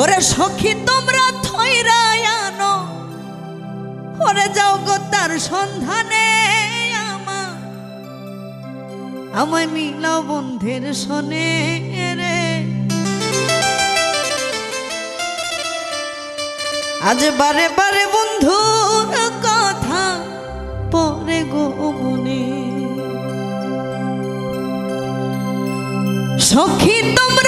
ওরে সখী, তোমরা থানো ওরে যাও গো তার সন্ধানে আমার। আমায় মিলাও বন্ধের শোনে রে। আজ বারে বারে বন্ধুর কথা পরে গো মনে। সখী, তোমরা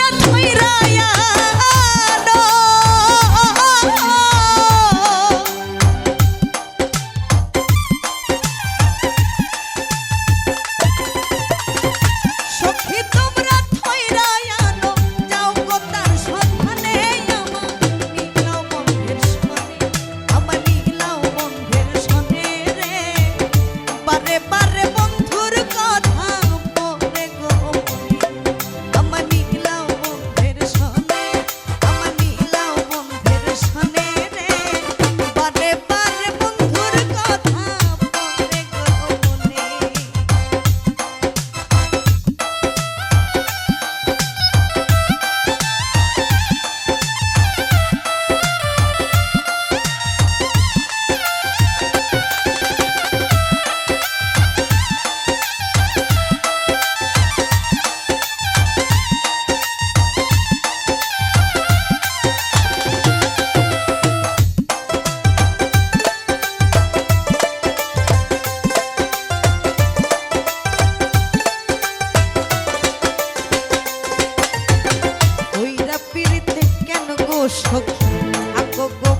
go